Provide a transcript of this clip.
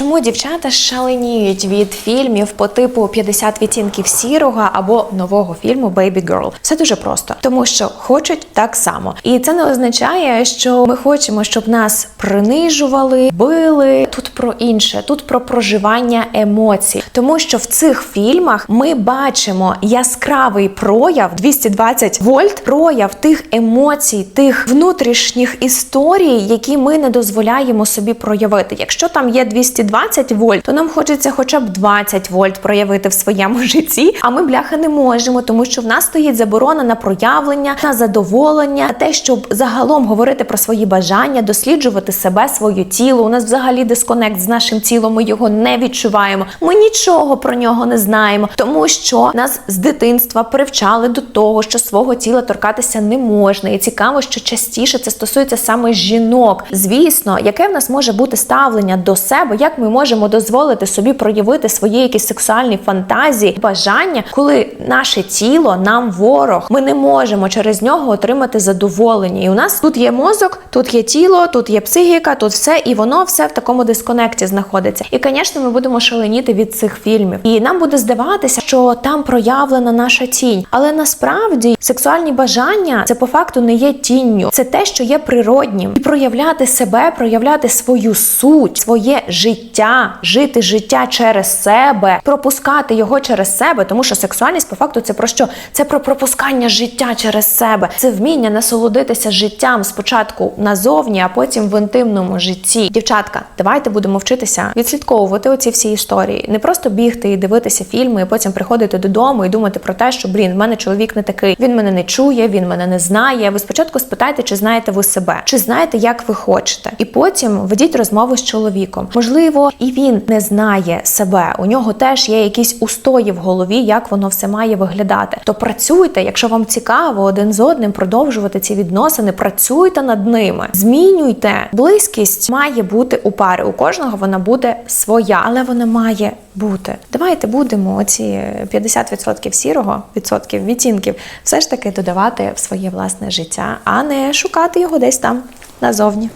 Чому дівчата шаленіють від фільмів по типу 50 відтінків сірого або нового фільму Baby Girl? Все дуже просто, тому що хочуть так само, і це не означає, що ми хочемо, щоб нас принижували, били. Тут про інше, тут про проживання емоцій, тому що в цих фільмах ми бачимо яскравий прояв 220 вольт, прояв тих емоцій, тих внутрішніх історій, які ми не дозволяємо собі проявити. Якщо там є 220 вольт, то нам хочеться хоча б 20 вольт проявити в своєму житті. А ми бляха не можемо, тому що в нас стоїть заборона на проявлення, на задоволення, на те, щоб загалом говорити про свої бажання, досліджувати себе, своє тіло. У нас взагалі дисконект з нашим тілом. Ми його не відчуваємо. Ми нічого про нього не знаємо, тому що нас з дитинства привчали до того, що свого тіла торкатися не можна. І цікаво, що частіше це стосується саме жінок. Звісно, яке в нас може бути ставлення до себе, як ми можемо дозволити собі проявити свої якісь сексуальні фантазії, бажання, коли наше тіло нам ворог. Ми не можемо через нього отримати задоволення. І у нас тут є мозок, тут є тіло, тут є психіка, тут все, і воно все в такому дисконекті знаходиться. І, звісно, ми будемо шаленіти від цих фільмів. І нам буде здаватися, що там проявлена наша тінь. Але насправді сексуальні бажання це по факту не є тінню, це те, що є природнім, і проявляти себе, проявляти свою суть, своє життя, жити життя через себе, пропускати його через себе, тому що сексуальність по факту це про що? Це про пропускання життя через себе, це вміння насолодитися життям спочатку назовні, а потім в інтимному житті. Дівчатка, давайте будемо вчитися відслідковувати оці всі історії, не просто бігти і дивитися фільми, і потім приходити додому і думати про те, що блін, в мене чоловік не такий, він мене не чує, він мене не знає. Ви спочатку спитайте, чи знаєте ви себе, чи знаєте, як ви хочете, і потім ведіть розмову з чоловіком. Можливо, і він не знає себе. У нього теж є якісь устої в голові, як воно все має виглядати. То працюйте, якщо вам цікаво один з одним продовжувати ці відносини, працюйте над ними, змінюйте. Близькість має бути у пари. У кожного вона буде своя, але вона має бути. Давайте будемо оці 50% сірого відсотків відтінків все ж таки додавати в своє власне життя, а не шукати його десь там назовні.